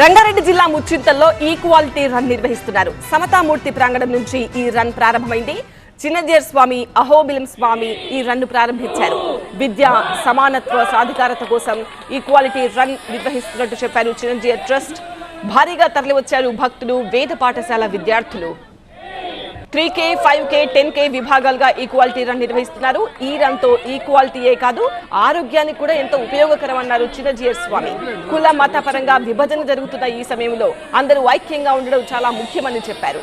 రంగారెడ్డి జిల్లా ముచ్చింతల్లో equality run నిర్వహిస్తున్నారు. సమతామూర్తి ప్రాంగణం నుంచి ఈ రన్ ప్రారంభమైంది. చిన్నజేర్ స్వామి అహోబిలం స్వామి ఈ రన్ను ప్రారంభించారు. విద్య సమానత్వ సాధికారత కోసం ఈక్వాలిటీ రన్ నిర్వహిస్తున్నట్టు చెప్పారు చిన్నజీర్ ట్రస్ట్. భారీగా తరలివచ్చారు భక్తులు వేద పాఠశాల విద్యార్థులు. Three K five K ten K విభాగాలుగా ఈక్వాలిటీ రన్ నిర్వహిస్తున్నారు. ఈ రన్తో ఈక్వాలిటీయే కాదు ఆరోగ్యానికి కూడా ఎంతో ఉపయోగకరం అన్నారు చిరంజీవి స్వామి. కుల మత పరంగా విభజన జరుగుతున్న ఈ సమయంలో అందరూ ఐక్యంగా ఉండడం చాలా ముఖ్యమని చెప్పారు.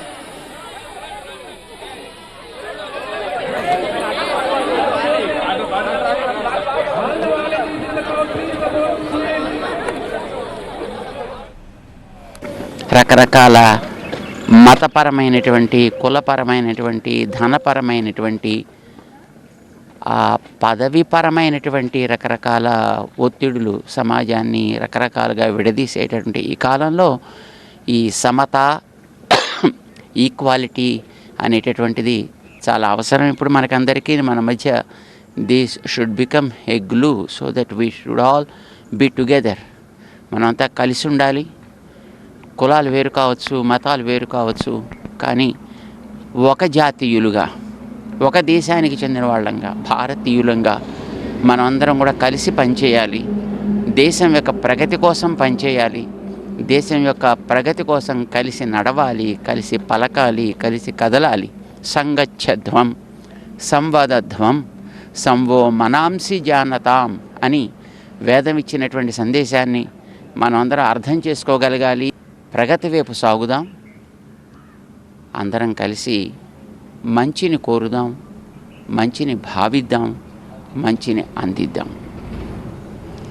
రకరకాల మతపరమైనటువంటి కులపరమైనటువంటి ధనపరమైనటువంటి ఆ పదవిపరమైనటువంటి రకరకాల ఒత్తిడులు సమాజాన్ని రకరకాలుగా విడదీసేటటువంటి ఈ కాలంలో ఈ సమత ఈక్వాలిటీ అనేటటువంటిది చాలా అవసరం. ఇప్పుడు మనకందరికీ మన మధ్య this should become a glue so that we should all be together. మనమంతా కలిసి ఉండాలి. కులాలు వేరు కావచ్చు మతాలు వేరు కావచ్చు కానీ ఒక జాతీయులుగా ఒక దేశానికి చెందిన వాళ్ళంగా భారతీయులంగా మనమందరం కూడా కలిసి పనిచేయాలి. దేశం యొక్క ప్రగతి కోసం పనిచేయాలి. దేశం యొక్క ప్రగతి కోసం కలిసి నడవాలి కలిసి పలకాలి కలిసి కదలాలి. సంగచ్చధ్వం సంవదధ్వం సంవో మనాంసి జానతాం అని వేదం ఇచ్చినటువంటి సందేశాన్ని మనం అందరం అర్థం చేసుకోగలగాలి. ప్రగతి వైపు సాగుదాం. అందరం కలిసి మంచిని కోరుదాం మంచిని భావిద్దాం మంచిని అందిద్దాం.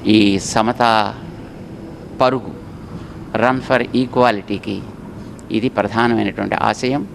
ఈ సమత పరుగు రన్ ఫర్ ఈక్వాలిటీకి ఇది ప్రధానమైనటువంటి ఆశయం.